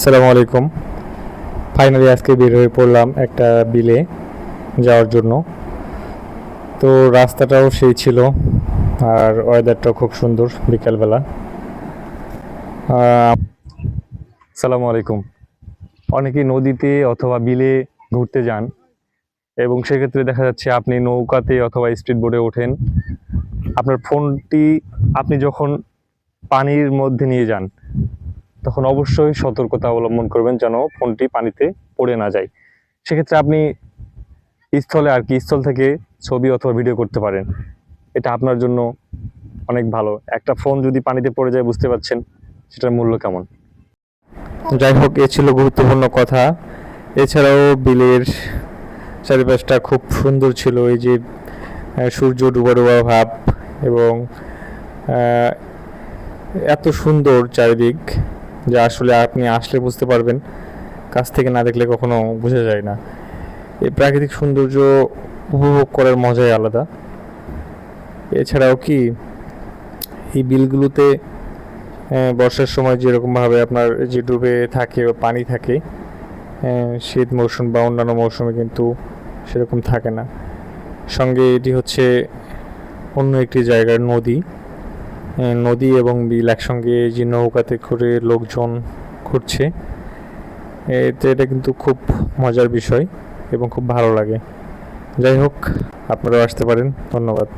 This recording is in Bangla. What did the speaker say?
আসসালামু আলাইকুম। ফাইনালি আজকে বের হয়ে পড়লাম একটা বিলে যাওয়ার জন্য। তো রাস্তাটাও সেই ছিল আর ওয়েদারটাও খুব সুন্দর বিকালবেলা। আসসালামু আলাইকুম। অনেকেই নদীতে অথবা বিলে ঘুরতে যান এবং সেক্ষেত্রে দেখা যাচ্ছে আপনি নৌকাতে অথবা স্পিড বোর্ডে ওঠেন। আপনার ফোনটি আপনি যখন পানির মধ্যে নিয়ে যান তখন অবশ্যই সতর্কতা অবলম্বন করবেন যেন ফোনটি পানিতে পড়ে না যায়। সেক্ষেত্রে আপনি স্থলে আর কি, স্থল থেকে ছবি অথবা ভিডিও করতে পারেন। এটা আপনার জন্য অনেক ভালো। একটা ফোন যদি পানিতে পড়ে যায়, বুঝতে পারছেন সেটার মূল্য কেমন। যাই হোক, এ ছিল গুরুত্বপূর্ণ কথা। এছাড়াও বিলের চারিপাশটা খুব সুন্দর ছিল। এই যে সূর্য ডুবা ডুবা ভাব এবং এত সুন্দর চারিদিক। যা আসলে আপনি আসলে বুঝতে পারবেন, কাছ থেকে না দেখলে কখনো বোঝা যায় না। এই প্রাকৃতিক সৌন্দর্য উপভোগ করার মজাই আলাদা। এছাড়াও কি, এই বিলগুলোতে বর্ষার সময় যেরকমভাবে আপনার যে ডুবে থাকে বা পানি থাকে শীত মৌসুম বা অন্যান্য মৌসুমে কিন্তু সেরকম থাকে না। সঙ্গে এটি হচ্ছে অন্য একটি জায়গার নদী। নদী এবং বিল একসঙ্গে যে নৌকাতে করে লোকজন ঘুরছে। এতে এটা কিন্তু খুব মজার বিষয় এবং খুব ভালো লাগে। যাই হোক, আপনারাও আসতে পারেন। ধন্যবাদ।